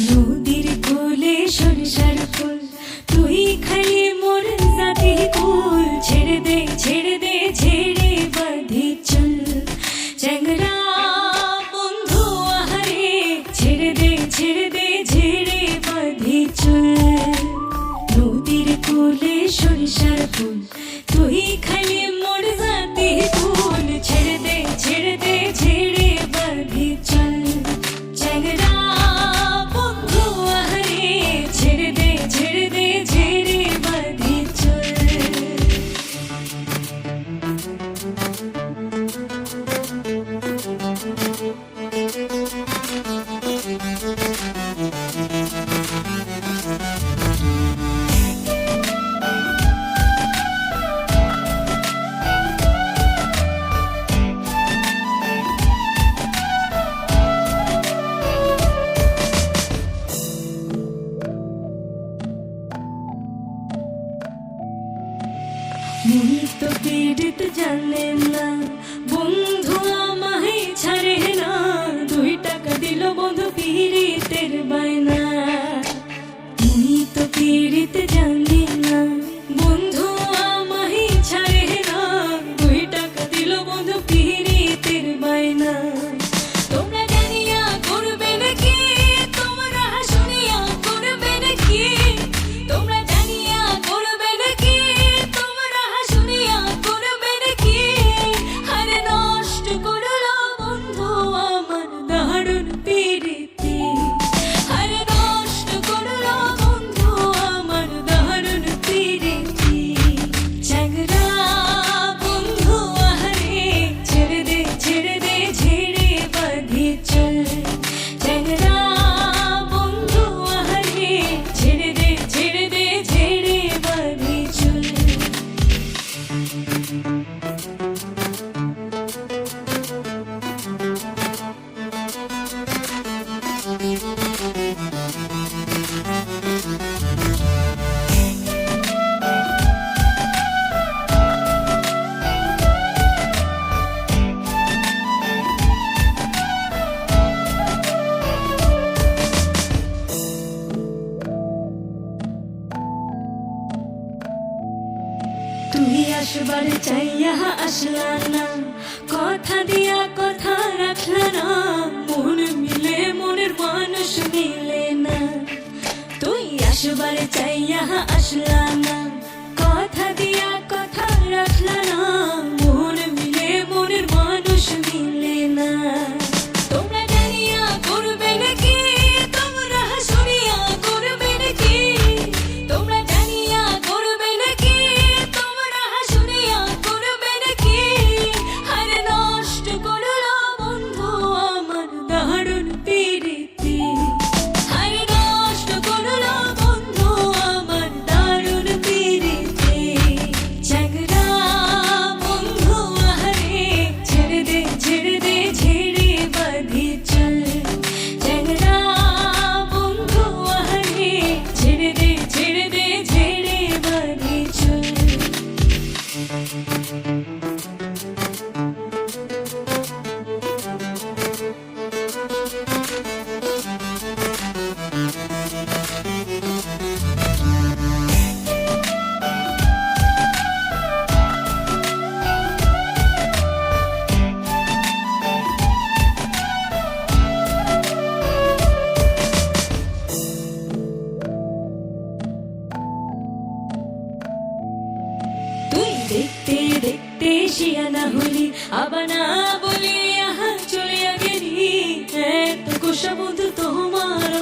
নদীর কোলে সরিষার ফুল। তুই খালি মোর জাতি কুল। ছেড়ে দে ছেড়ে দে, ছেড়ে বাঁধি চুল। চ্যাংরা বন্ধু আহারে, ছেড়ে দে ছেড়ে দে, ছেড়ে বাঁধি চুল। নদীর কোলে সরিষার ফুল। মন তো পীড়িত জানে না। বন্ধু আমায় ছাড়ে না। দুই টাকা দিল বন্ধু পীড়িতের বায়না আসবার চাইয়া আসলা না কথা দিয়া কথা রাখলা না, মন মিলে, মনের মানুষ মিলে না। তুই আসবার চাইয়া আসলা না দেশিয়া না হলি আবানা বলি আহা চলিয়া গেলি এত কোষা বন্ধু তোমার